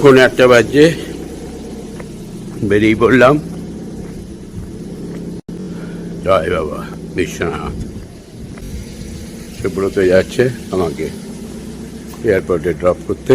পৌনে একটা বাজে, বেরিয়ে পড়লাম। জয় বাবা বিশ্বনাথ সুব্রত যাচ্ছে আমাকে এয়ারপোর্টে ড্রপ করতে।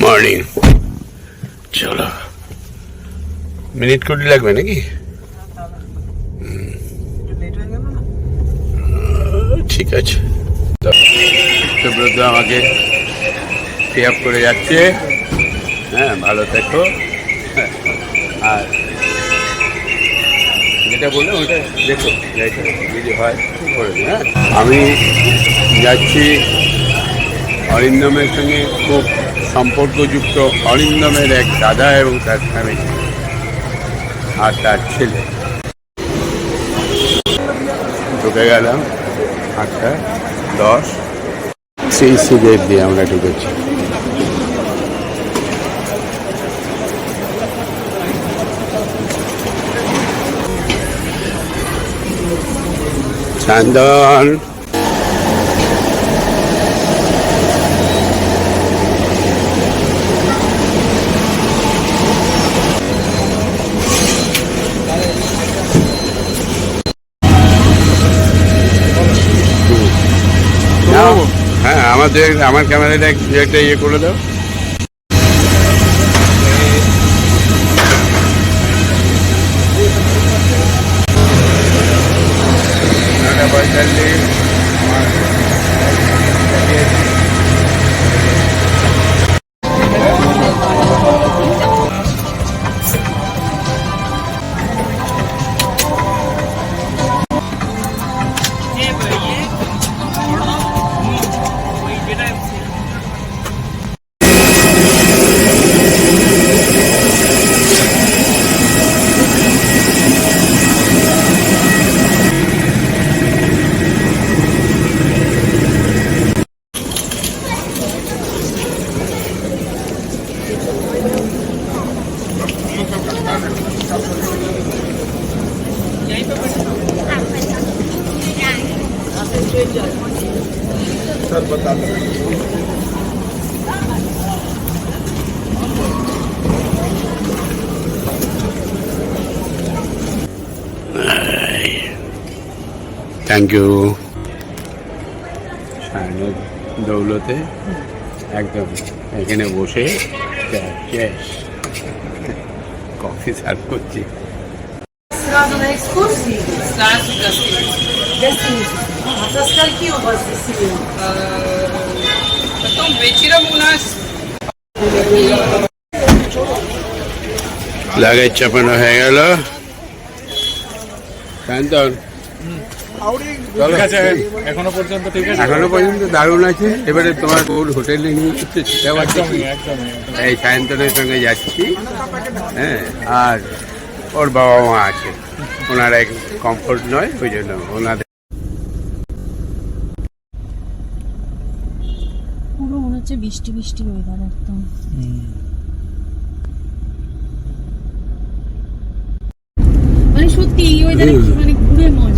মর্নিং চলো। মিনিট কুড়ি লাগবে নাকি? ঠিক আছে। সুব্রত আমাকে পে আপ করে যাচ্ছে। হ্যাঁ ভালো থেকো। আর যেটা বললে ওইটা দেখো যদি হয় করে হ্যাঁ। আমি যাচ্ছি অরিন্দমের সঙ্গে খুব সম্পর্কযুক্ত অরিন্দমের এক দাদা এবং তার ফ্যামিলি আর তার ছেলে। ঢুকে গেলাম। আটটা দশ। সেই সিগেট দিয়ে আমরা ঢুকেছি চন্দন নাও। হ্যাঁ আমাদের আমার ক্যামেরাটা একটু ইয়ে করে দাও। থ্যাংক ইউ শাহানুর দৌলতে একদম এখানে বসে শেষ কফি সার্ভ করছি Sırada na ekskursiji. Slice gazete. Desiniz. A to skaki u vas desili? Потом вечером у нас luggage চাপানো হয়ে গেল শান্তন চলো। এখনও পর্যন্ত ঠিক আছে? এখনও পর্যন্ত দারুণ আছে। এবারে তোমার হোটেলে নিয়ে যাচ্ছে সেটাও আছে। একদমই একদমই একদমই। এই সায়ন্তনের সঙ্গে যাচ্ছি। হ্যাঁ আর ওর বাবা মা আছে। ওনারা কমফোর্ট নয় ওই জন্য ওনাদের পুরো মনে হচ্ছে বৃষ্টি বৃষ্টি ওয়েদার একদম। মানে সত্যি এই ওয়েদারে মানে ঘুরে মজা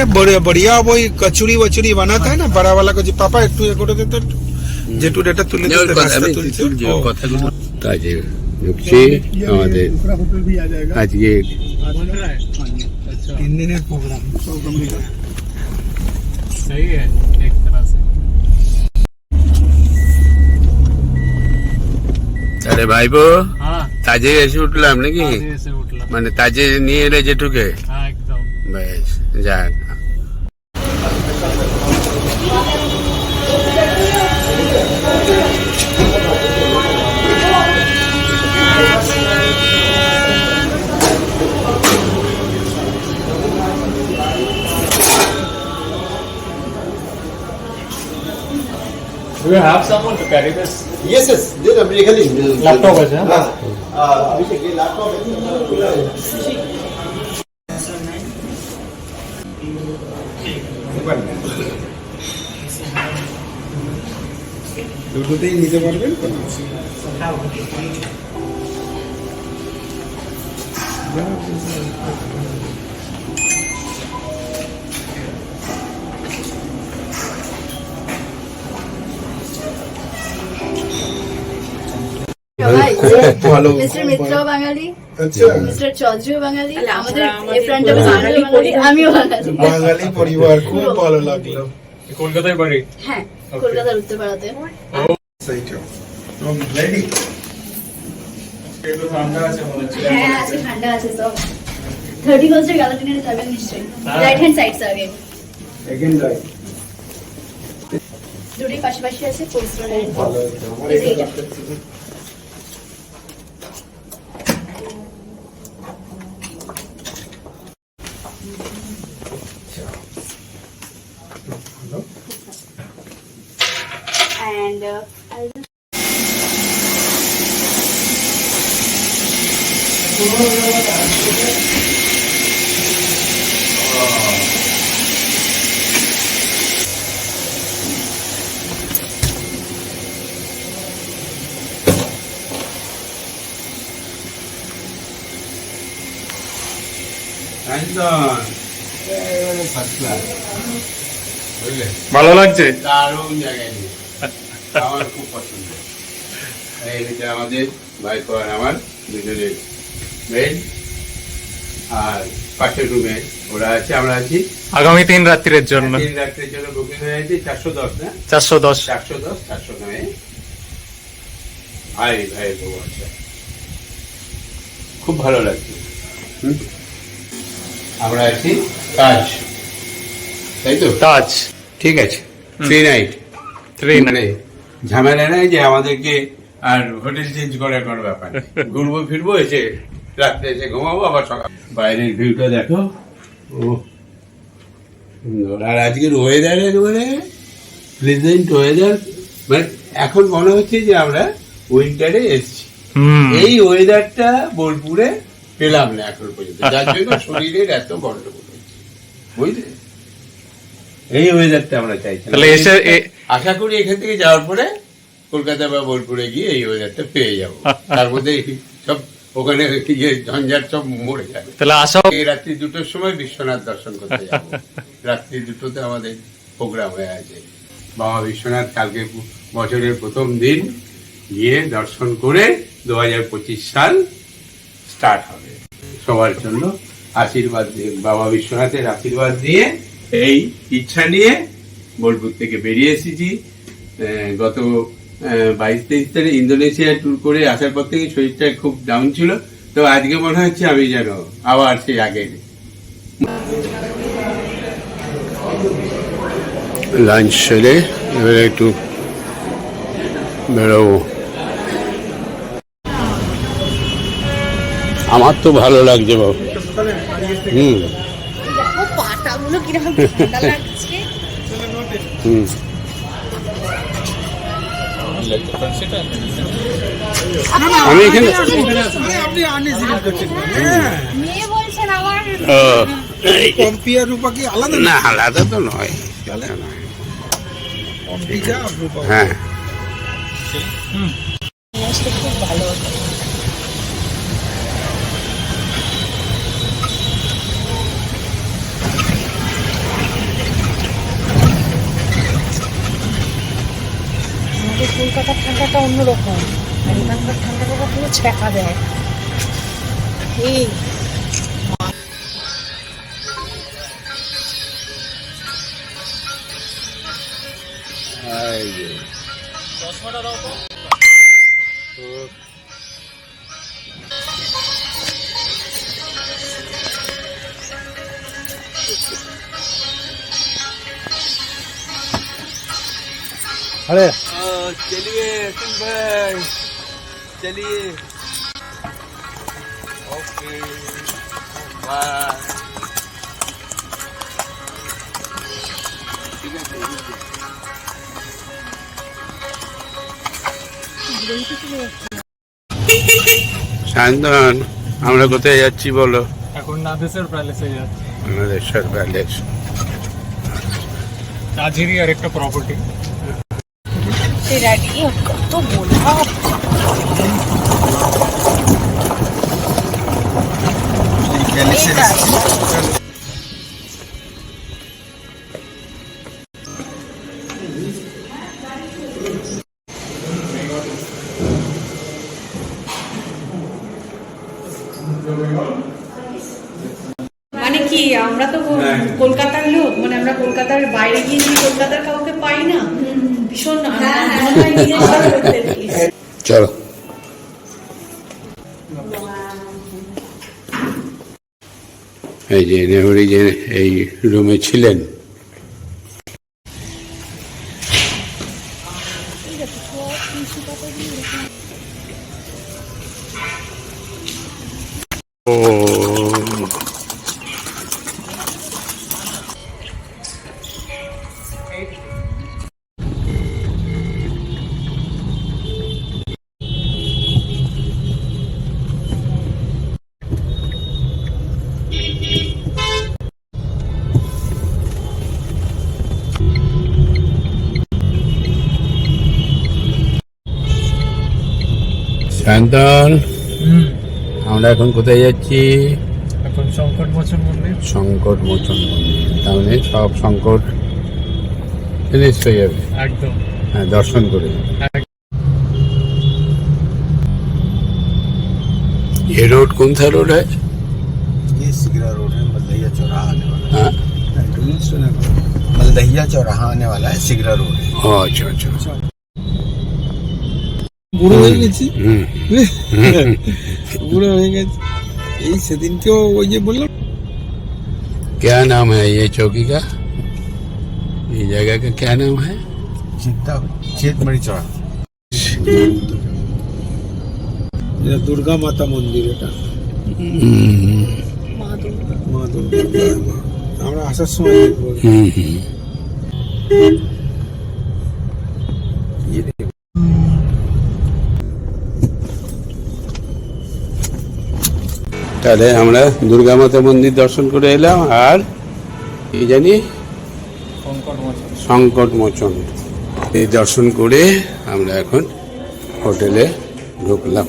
बड़े बढ़िया वही कचुरी वचुरी बनाता है ना बड़ा वाला कचुरी पापा একটু এ করে দিতে জেটু এটা তুলে দিতে রাস্তা তুলছে ও, কথাগুলো কাজে ঢুকছি আমাদের दूसरा होटल भी आ जाएगा আজকে आज बन रहा है अच्छा তিন দিনের প্রোগ্রাম सौ कमरे का सही है एक तरह से আরে ভাইবো हाँ তাজে এসে উঠলাম নাকি आगे से उठला মানে তাজে নিয়ে এলে জেঠুকে हाँ एकदम বেশ যাক Do you have someone to carry this? Yes, yes. This is এখানে Laptop আছে, হ্যাঁ? হ্যাঁ আহ, অভিষেক এই ল্যাপটপ দুটোতেই নিতে পারবেন তো? সবাই ভালো মিস্টার মিত্র বাঙালি আচ্ছা মিস্টার চৌধুরী বাঙালি আমাদের আমিও পরিবার খুব ভালো লাগল। কলকাতায় বাড়ি? হ্যাঁ কলকাতার উত্তরপাড়াতে সেইটা রেডি ঠান্ডা আছে মনে হচ্ছে। হ্যাঁ আজকে ঠান্ডা আছে সব থার্টি ফার্স্টের গালা ডিনারে যাবেন নিশ্চয়ই। হ্যাঁ। রাইট হ্যান্ড সাইড আগে এগেন রাইট দুটোই পাশাপাশি আছে পোস্ট ভালো আমার এই যে এটা এটা। And uh, I'll just একদম বুঝলে ভালো লাগছে? দারুণ জায়গায় নিয়ে। আমার খুব পছন্দ। আমাদের ভাইপ আর আমার দুজনের বেড আর পাশের রুমে ওরা আছে আমরা আছি। আগামী তিন রাত্রির জন্য। তিন রাত্রের জন্য বুকিং হয়ে আছে চারশো দশ না? চারশো দশ। চারশো দশ চারশো নয়। ভাই ভাই বউ আছে। খুব ভালো লাগছে। হুম? আমরা আছি কাজ তাই তো? তাজ। ঠিক আছে। থ্রি নাইট থ্রি মানে ঝামেলা নাই যে আমাদেরকে আর হোটেল চেঞ্জ করার কোনো ব্যাপার ঘুরবো ফিরবো এসে রাত্রে এসে ঘুমাবো আবার সকাল বাইরের ভিউটা দেখো। ও। আর আজকের ওয়েদার একেবারে প্রেজেন্ট ওয়েদার মানে এখন মনে হচ্ছে যে আমরা উইন্টারে এসেছি। হুম। এই ওয়েদারটা বোলপুরে পেলাম না এখন পর্যন্ত। যার জন্য শরীরের এত গন্ডগোল হচ্ছে বুঝলে? এই ওয়েদারটা আমরা চাইছি তাহলে এসে আশা করি এখান থেকে যাওয়ার পরে কলকাতা বা বোলপুরে গিয়ে এই ওয়েদারটা পেয়ে যাব। তার মধ্যে সব ওখানে ইয়ে ঝঞ্ঝাট সব মরে যাবে। তাহলে আসাও এই রাত্রি দুটোর সময় বিশ্বনাথ দর্শন করতে যাব। রাত্রি দুটোতে আমাদের প্রোগ্রাম হয়ে আছে। বাবা বিশ্বনাথ কালকে বছরের প্রথম দিন গিয়ে দর্শন করে দু হাজার পঁচিশ সাল স্টার্ট হবে। সবার জন্য আশীর্বাদ দিয়ে, বাবা বিশ্বনাথের আশীর্বাদ দিয়ে এই ইচ্ছা নিয়ে বোলপুর থেকে বেরিয়ে এসেছি। গত বাইশ তেইশ তারিখ ইন্দোনেশিয়া ট্যুর করে আসার পর থেকে শরীরটা খুব ডাউন ছিল। তো আজকে মনে হচ্ছে আমি যেন আবার সেই আগে লাঞ্চ সেরে এবারে একটু বেরোবো। আমার তো ভালো লাগছে বাবু। হুম। হুম। আমি এখানে না আলাদা তো নয়। হ্যাঁ। খুব ভালো কলকাতার ঠান্ডাটা অন্যরকম। আর এখানকার ঠান্ডাটা পুরো ছ্যাঁকা দেয়। এই। আরে चलिए सिंह भाई चलिए ओके बाय ঠিক আছে শান্তন আমরা কোথায় যাচ্ছি বলো এখন নাদেশের প্যালেসে যাচ্ছে আমাদের প্যালেস কাজেরই আর একটা প্রপার্টি রেডি কত বলব মানে কি আমরা তো কলকাতার লোক মানে আমরা কলকাতার বাইরে গিয়ে যদি কলকাতার কাউকে পাই না ভীষণ হয় নিজের সাথে। চলো। এই যে নেহরি যে এই রুমে ছিলেন শান্তন আমরা এখন কোথায় যাচ্ছি এখন সংকট মোচন মন্দির সংকট মোচন মন্দির তার মানে সব সংকট ফিনিশ হয়ে যাবে একদম হ্যাঁ দর্শন করে ये रोड कौन सा रोड है ये सिगरा रोड है मलदहिया चौराहा आने वाला हाँ है टूरिस्ट सुना करो। मलदहिया चौराहा आने वाला है सिगरा रोड है ও আচ্ছা আচ্ছা বুড়ো হয়ে গেছি হুম বুড়ো হয়ে গেছি এই সেদিনকেও ওই যে বললাম क्या नाम है ये चौकी का ये जगह का क्या नाम है चित्ता चेतमणि चौराहा এটা দুর্গা মাতা মন্দির এটা हम्म, মা দুর্গা আমরা আসার সময় তাহলে আমরা দুর্গা মাতা মন্দির দর্শন করে এলাম আর কি জানি? সংকট মোচন এই দর্শন করে আমরা এখন হোটেলে ঢুকলাম।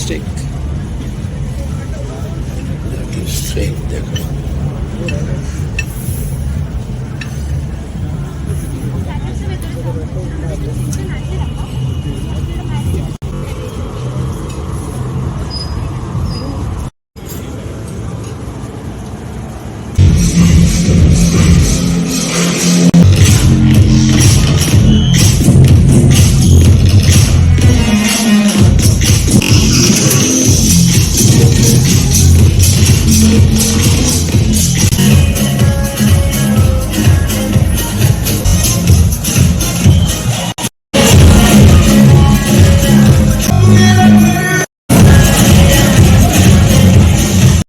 স্টেক স্টেক দেখো